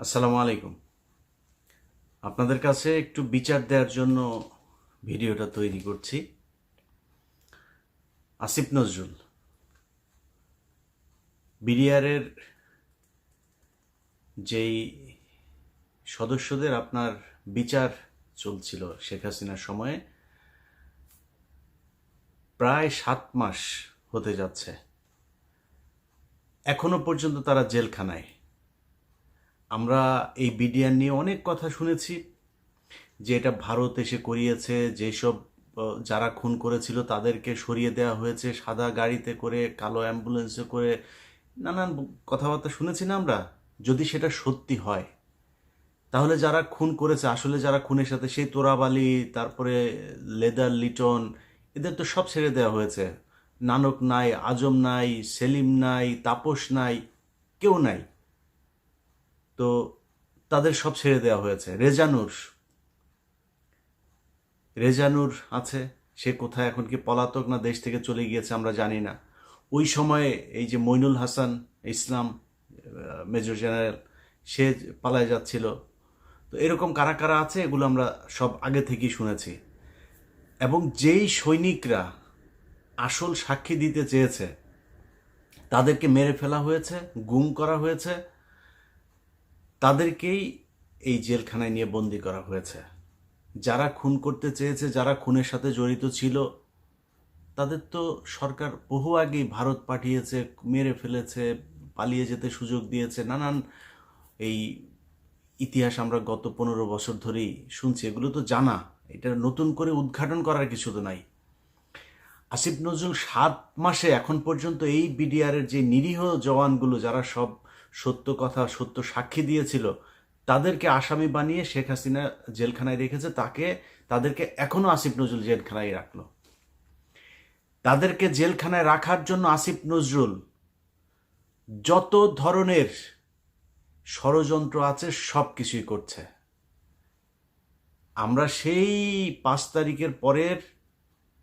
আসসালামু আলাইকুম। আপনাদের কাছে একটু বিচার দেওয়ার জন্য ভিডিওটা তৈরি করছি। আসিফ নজরুল, বিডিআরের যেই সদস্যদের আপনার বিচার চলছিল শেখ হাসিনার সময়ে, প্রায় সাত মাস হতে যাচ্ছে। এখনও পর্যন্ত তারা জেলখানায়। আমরা এই বিডিআর নিয়ে অনেক কথা শুনেছি যে এটা ভারত এসে করিয়েছে, যেসব যারা খুন করেছিল তাদেরকে সরিয়ে দেওয়া হয়েছে, সাদা গাড়িতে করে, কালো অ্যাম্বুলেন্সে করে, নানান কথাবার্তা শুনেছি না আমরা? যদি সেটা সত্যি হয়, তাহলে যারা খুন করেছে, আসলে যারা খুনের সাথে, সেই তোরাবালি, তারপরে লেদার লিটন, এদের তো সব ছেড়ে দেওয়া হয়েছে। নানক নাই, আজম নাই, সেলিম নাই, তাপস নাই, কেউ নাই। তো তাদের সব ছেড়ে দেওয়া হয়েছে। রেজানুর। রেজানুর আছে, সে কোথায় এখন, কি পলাতক না দেশ থেকে চলে গিয়েছে আমরা জানি না। ওই সময়ে এই যে মইনুল হাসান ইসলাম মেজর জেনারেল, সে পালায় যাচ্ছিল। তো এরকম কারা কারা আছে, এগুলো আমরা সব আগে থেকেই শুনেছি। এবং যেই সৈনিকরা আসল সাক্ষী দিতে চেয়েছে, তাদেরকে মেরে ফেলা হয়েছে, গুম করা হয়েছে তাদেরকেই এই জেলখানায় নিয়ে বন্দি করা হয়েছে। যারা খুন করতে চেয়েছে, যারা খুনের সাথে জড়িত ছিল, তাদের তো সরকার বহু আগেই ভারত পাঠিয়েছে, মেরে ফেলেছে, পালিয়ে যেতে সুযোগ দিয়েছে। নানান এই ইতিহাস আমরা গত পনেরো বছর ধরেই শুনছি, এগুলো তো জানা। এটা নতুন করে উদ্ঘাটন করার কিছু তো নাই। আসিফ নজরুল সাত মাসে এখন পর্যন্ত এই বিডিআরের যে নিরীহ জওয়ানগুলো, যারা সব সত্য কথা, সত্য সাক্ষী দিয়েছিল, তাদেরকে আসামি বানিয়ে শেখ হাসিনা জেলখানায় রেখেছে, তাকে, তাদেরকে এখনও আসিফ নজরুল জেলখানায় রাখল। তাদেরকে জেলখানায় রাখার জন্য আসিফ নজরুল যত ধরনের ষড়যন্ত্র আছে, সব কিছুই করছে। আমরা সেই পাঁচ তারিখের পরের,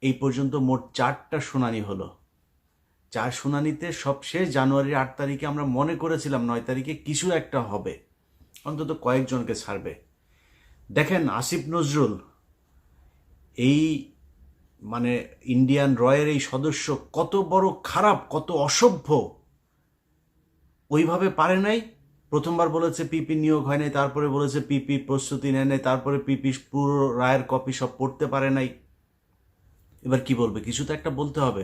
এই পর্যন্ত মোট চারটা শুনানি হলো। চার শুনানিতে সবশেষ জানুয়ারির আট তারিখে আমরা মনে করেছিলাম নয় তারিখে কিছু একটা হবে। অন্তত কয়েকজনকে ছাড়বে। দেখেন আসিফ নজরুল, এই মানে ইন্ডিয়ান রয়ের এই সদস্য কত বড় খারাপ, কত অসভ্য। ওইভাবে পারে নাই। প্রথমবার বলেছে পিপি নিয়োগ হয় নাই, তারপরে বলেছে পিপি প্রস্তুতি নেয় নাই, তারপরে পিপি পুরো রায়ের কপি সব পড়তে পারে নাই। এবার কি বলবে? কিছু তো একটা বলতে হবে।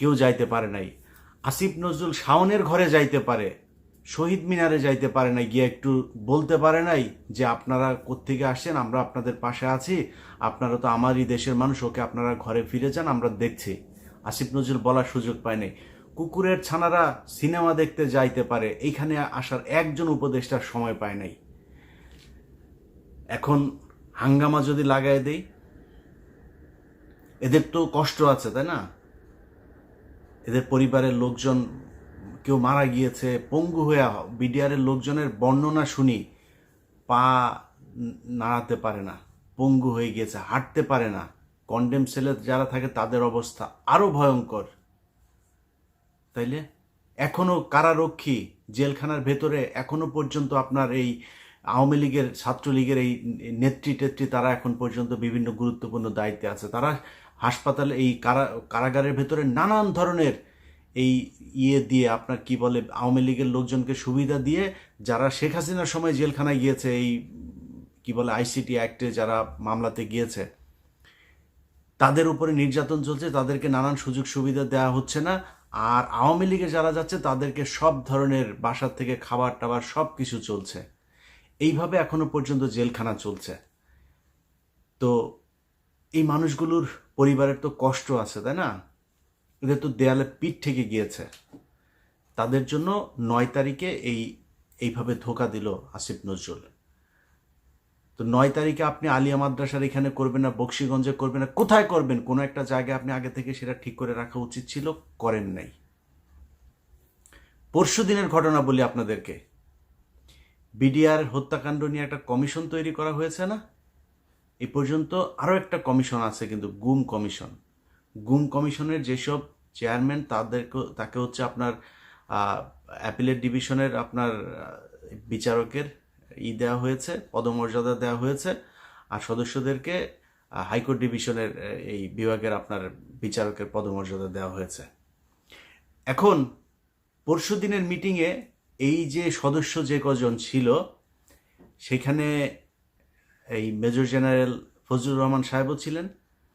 কেউ যাইতে পারে নাই। আসিফ নজরুল শাওনের ঘরে যাইতে পারে, শহীদ মিনারে যাইতে পারে নাই, গিয়ে একটু বলতে পারে নাই যে আপনারা কোত্থেকে আসছেন, আমরা আপনাদের পাশে আছি, আপনারা তো আমারই দেশের মানুষ, ওকে আপনারা ঘরে ফিরে যান, আমরা দেখছি। আসিফ নজরুল বলার সুযোগ পায় নাই। কুকুরের ছানারা সিনেমা দেখতে যাইতে পারে, এইখানে আসার একজন উপদেষ্টার সময় পায় নাই। এখন হাঙ্গামা যদি লাগায় দেই, এদের তো কষ্ট আছে, তাই না? এদের পরিবারের লোকজন কেউ মারা গিয়েছে, পঙ্গু হয়ে বিডিআরের লোকজনের বর্ণনা শুনি, পা নাড়াতে পারে না, পঙ্গু হয়ে গিয়েছে, হাঁটতে পারে না। কন্ডেম সেলে যারা থাকে তাদের অবস্থা আরও ভয়ঙ্কর। তাইলে? এখনও কারারক্ষী জেলখানার ভেতরে এখনও পর্যন্ত আপনার এই আওয়ামী লীগের, ছাত্রলীগের এই নেত্রী টেত্রী তারা এখন পর্যন্ত বিভিন্ন গুরুত্বপূর্ণ দায়িত্বে আছে। তারা হাসপাতালে এই কারা, কারাগারের ভেতরে নানান ধরনের এই ইয়ে দিয়ে আপনার কি বলে, আওয়ামী লীগের লোকজনকে সুবিধা দিয়ে যারা শেখ হাসিনার সময় জেলখানায় গিয়েছে, এই কি বলে আইসিটি অ্যাক্টে যারা মামলাতে গিয়েছে, তাদের উপরে নির্যাতন চলছে, তাদেরকে নানান সুযোগ সুবিধা দেওয়া হচ্ছে না। আর আওয়ামী লীগে যারা যাচ্ছে, তাদেরকে সব ধরনের বাসার থেকে খাবার টাবার সব কিছু চলছে। এইভাবে এখনও পর্যন্ত জেলখানা চলছে। তো এই মানুষগুলোর পরিবারের তো কষ্ট আছে, তাই না? এদের তো দেয়ালে পিঠ থেকে গিয়েছে। তাদের জন্য নয় তারিখে এই, এইভাবে ধোকা দিল আসিফ নজরুল। তো নয় তারিখে আপনি আলিয়া মাদ্রাসার এখানে করবেন না, বক্সিগঞ্জে করবেন না, কোথায় করবেন? কোনো একটা জায়গায় আপনি আগে থেকে সেটা ঠিক করে রাখা উচিত ছিল, করেন নাই। পরশু দিনের ঘটনা বলি আপনাদেরকে। বিডিআর হত্যাকাণ্ড নিয়ে একটা কমিশন তৈরি করা হয়েছে না? এ পর্যন্ত আরও একটা কমিশন আছে কিন্তু গুম কমিশন। গুম কমিশনের যেসব চেয়ারম্যান তাদেরকে, তাকে হচ্ছে আপনার অ্যাপিলেট ডিভিশনের আপনার, বিচারকের ই দেওয়া হয়েছে, পদমর্যাদা দেওয়া হয়েছে। আর সদস্যদেরকে হাইকোর্ট ডিভিশনের এই বিভাগের আপনার বিচারকের পদমর্যাদা দেওয়া হয়েছে। এখন, পরশু দিনের মিটিংয়ে এই যে সদস্য যে কজন ছিল, সেখানে এই মেজর জেনারেল ফজলুর রহমান সাহেবও ছিলেন।